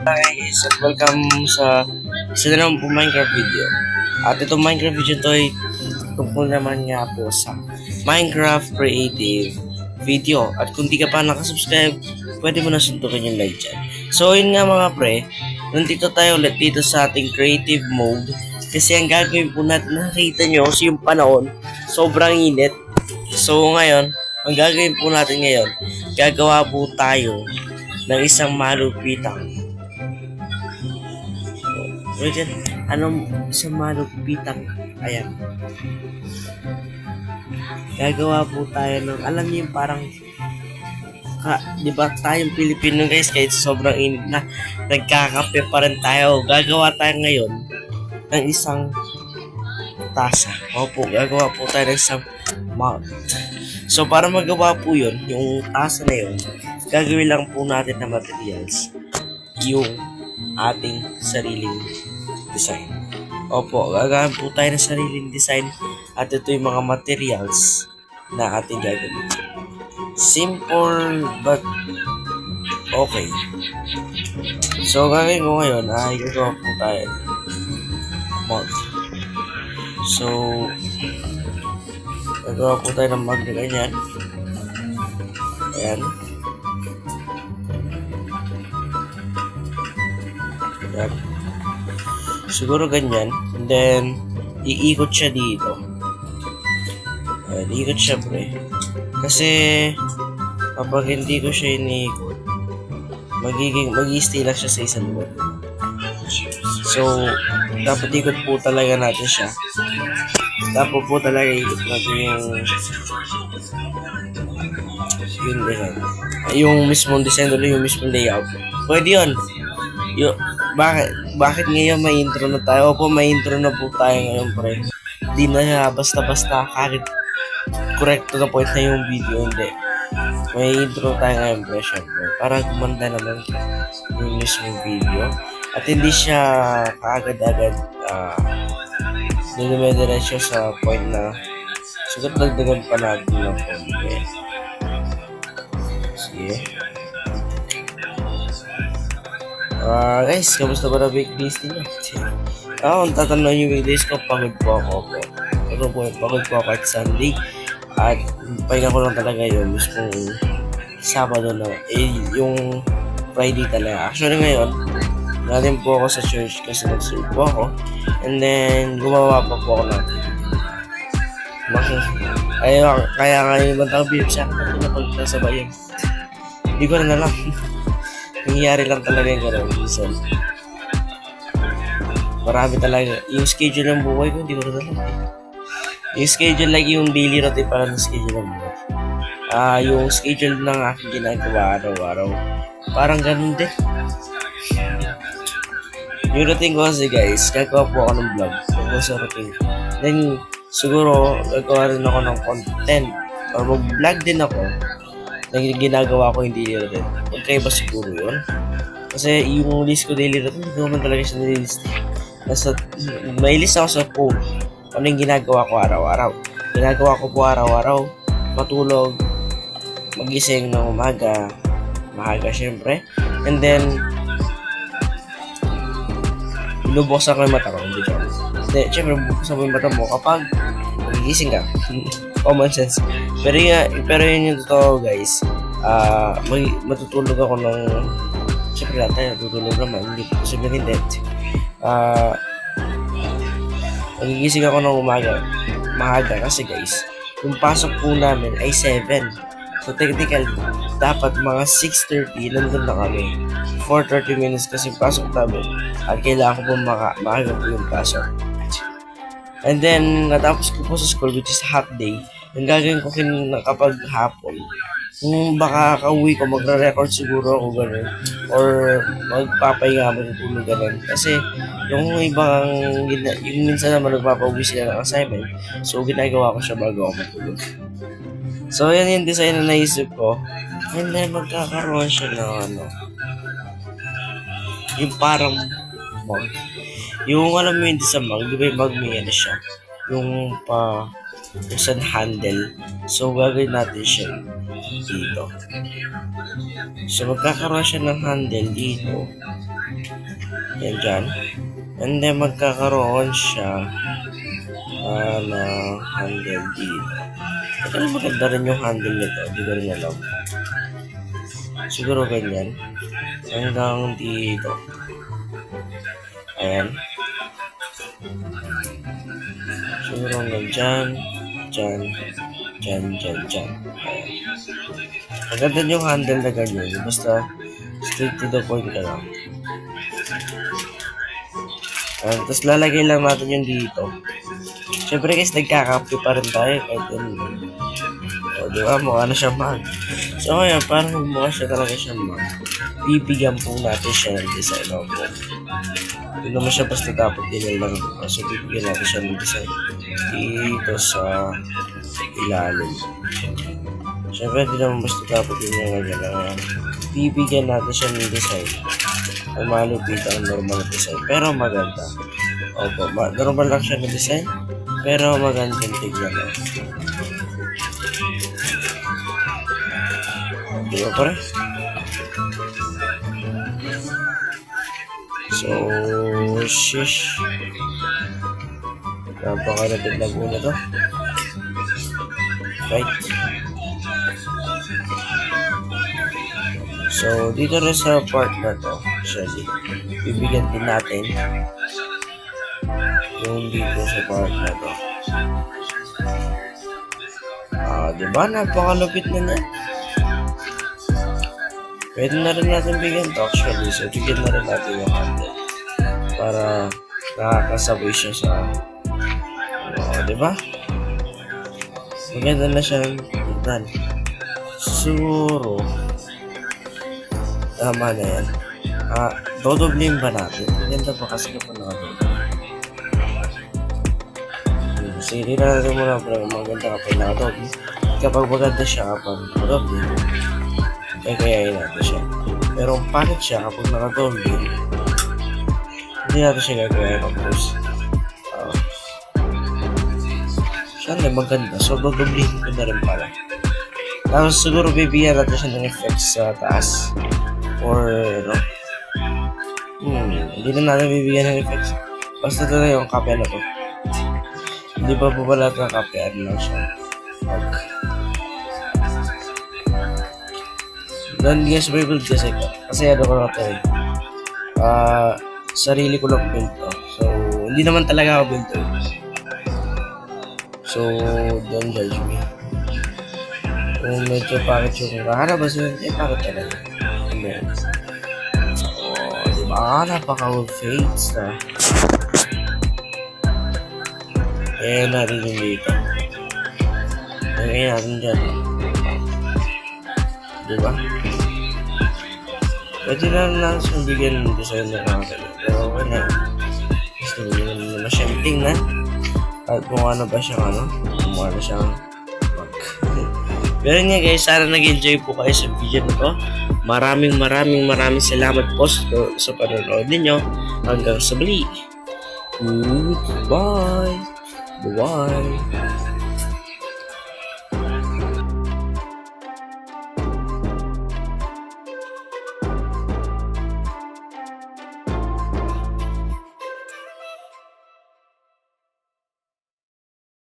guys, at welcome sa isa na naman po Minecraft video. At itong Minecraft video to ay tungkol naman nga po sa Minecraft Creative Video. At kung di ka pa nakasubscribe, pwede mo na suntukin yung like dyan. So yun nga mga pre, nandito tayo ulit dito sa ating creative mode. Kasi ang gagawin po natin, nakikita nyo, so yung panahon, sobrang init. So ngayon, ang gagawin po natin ngayon, gagawa po tayo ng isang malupitang Yan. Anong isang malupitang ayan. Gagawa po tayo ng, alam niyo parang ka, di ba tayong Pilipino guys, kahit sobrang init na, nagkakape pa rin tayo. Gagawa tayo ngayon ng isang tasa. Opo, gagawa po tayo ng isang mug. So, para magawa po yun, yung tasa na yun, gagawin lang po natin na materials yung ating sariling design. Opo, gagawin po tayo ng sariling design at ito yung mga materials na ating gagawin. Simple but okay. So, gagawin ko ngayon ay gagawa po tayo mug. So, gagawa po tayo ng mug na ganyan. Ayan. Ayan. Siguro ganyan. And then, iikot siya dito. Ayan, iikot siya pre. Kasi, kapag hindi ko siya iniikot, magiging, mag lang siya sa isang lugar. So, dapat ikot po talaga natin siya. Dapat po talaga ikot natin yung yung design. Yung mismong design ulit, yung mismong layout. Pwede yun. Yung, bakit, bakit ngayon may intro na tayo? Opo, may intro na po tayo ngayon, pre. Di na basta-basta kahit correct to point na yung video, hindi. May intro tayo ngayon, pre, syempre. Para gumanda naman yung mismong video. At hindi siya kaagad-agad ah uh, sa point na siguro dagdagan pa natin ng konti. Sige. Ah, guys, kamusta ba na weekdays ninyo? Ah, kung tatanong yung weekdays ko, pagod po ako. Pero po, pagod po ako at Sunday. At pahinga ko lang talaga yun, mismong Sabado na. Eh, yung Friday talaga. Actually ngayon, natin po ako sa church kasi nag-serve po ako. And then, gumawa pa po ako ng Ay, kaya ngayon matang beer sa akin na pagkasabay yun. Hindi ko na alam. Nangyayari lang talaga yung gano'n. Minsan. Marami talaga. Yung schedule ng buhay ko, hindi ko na alam. Yung schedule, like yung daily routine para ng schedule ng buhay. Ah, yung schedule ng aking ginagawa araw-araw. Parang ganun din. Yung routine ko kasi guys, gagawa po ako ng vlog. Tungkol sa routine. Then, siguro, gagawa rin ako ng content. Or mag-vlog din ako na ginagawa ko daily routine. Magkaiba siguro yun. Kasi yung list ko daily routine, hindi naman talaga siya nililist. Nasa, may list ako sa phone. Ano yung ginagawa ko araw-araw. Ginagawa ko po araw-araw. Matulog. Magising ng umaga. Maaga syempre. And then, binubuksan ko yung mata ko. Hindi. Hindi, syempre, bubuksan mo yung mata mo kapag magigising ka. Common sense. Pero yun, pero yun yung totoo, guys. Ah, may matutulog ako ng Siyempre lahat tayo natutulog naman, hindi ko sabihin hindi. Ah, magigising ako ng umaga, maaga kasi guys, yung pasok po namin ay 7. So technical, dapat mga 6.30 nandun na kami. 4.30 minutes kasi pasok namin at kailangan ko po maka maaga po yung pasok. And then, natapos ko po sa school which is half day. Yung gagawin ko kin kapag hapon, kung baka kauwi ko, magre-record siguro ako ganun. Or magpapahinga, matutulog ganun. Kasi yung ibang, yung minsan naman nagpapauwi sila ng assignment. So, ginagawa ko siya bago ako matulog. So, yan yung design na naisip ko. And then, magkakaroon siya ng ano, yung parang mug. Yung alam mo hindi sa mug, di ba yung mug may ano siya? Yung pa, yung sa handle. So, gagawin natin siya dito. So, magkakaroon siya ng handle dito. Yan dyan. And then magkakaroon siya ah, na handle dito. Pero maganda rin yung handle nito. Hindi ko rin alam. Siguro ganyan. Hanggang dito. Ayan. Siguro hanggang dyan. Dyan. Dyan, dyan, dyan. Ayan. Maganda yung handle na ganyan. Basta straight to the point ka lang. Ayan. Tapos lalagay lang natin yung dito. Siyempre guys, nagkakape pa rin tayo kahit ano. O, di ba? Mukha na siya mag. So, ngayon, parang mukha siya talaga siya mag. Bibigyan po natin siya ng design. O, po. Hindi naman siya basta dapat din lang. So, bibigyan natin siya ng design. Dito sa ilalim. Siyempre, hindi naman basta dapat yung ganyan. na Bibigyan natin siya ng design. Ang malupit ang normal design. Pero maganda. Opo, ma- normal lang siya na design. Pero magandang tignan. Di ba pare? So, shish. Napakalapit na po na to. Right. So, dito rin sa part na to, actually, bibigyan din natin yung dito sa part na to. Ah, di ba? Napakalupit na niya. Pwede na rin natin bigyan to actually. So, bigyan na rin natin yung handle. Para nakakasabay siya sa Oo, di ba? Maganda na siyang tignan. Siguro, tama na yan. Ah, dodoblin ba natin? Maganda ba kasi kapag nakadoble? Hmm, Sige, na natin muna pero maganda kapag nakadoble. Kapag maganda siya kapag nakadoble, eh kayain natin siya. Pero ang pangit siya kapag nakadoble, hindi natin siya gagawin of course. Ah, siya maganda. So, dodoblihin ko na rin pala. Tapos siguro bibigyan natin siya ng effects sa taas. Or, ano. Hmm, hindi na natin bibigyan ng effects. Basta ito na yung kape na to. Hindi pa po pala ito kape. Ano lang siya. Pag. Don't guess my build kasi kasi ano ko na to eh. Ah, sarili ko lang build to. So, hindi naman talaga ako build to. So, don't judge me. Kung medyo pangit yung kaharabas yun, eh pangit talaga. Hindi. Oh, di ba? Napaka-fades na. Eh, natin yung dito. Eh, natin dyan. Di ba? Pwede na lang siyang bigyan ng design na kakali. Pero na. Gusto nyo naman na siyang tingnan. At kung ano ba siyang ano. Kung ano siyang mag. Pero nga guys, sana nag-enjoy po kayo sa video na to. Maraming maraming maraming salamat po sa, sa panonood ninyo. Hanggang sa muli. Goodbye. Bye.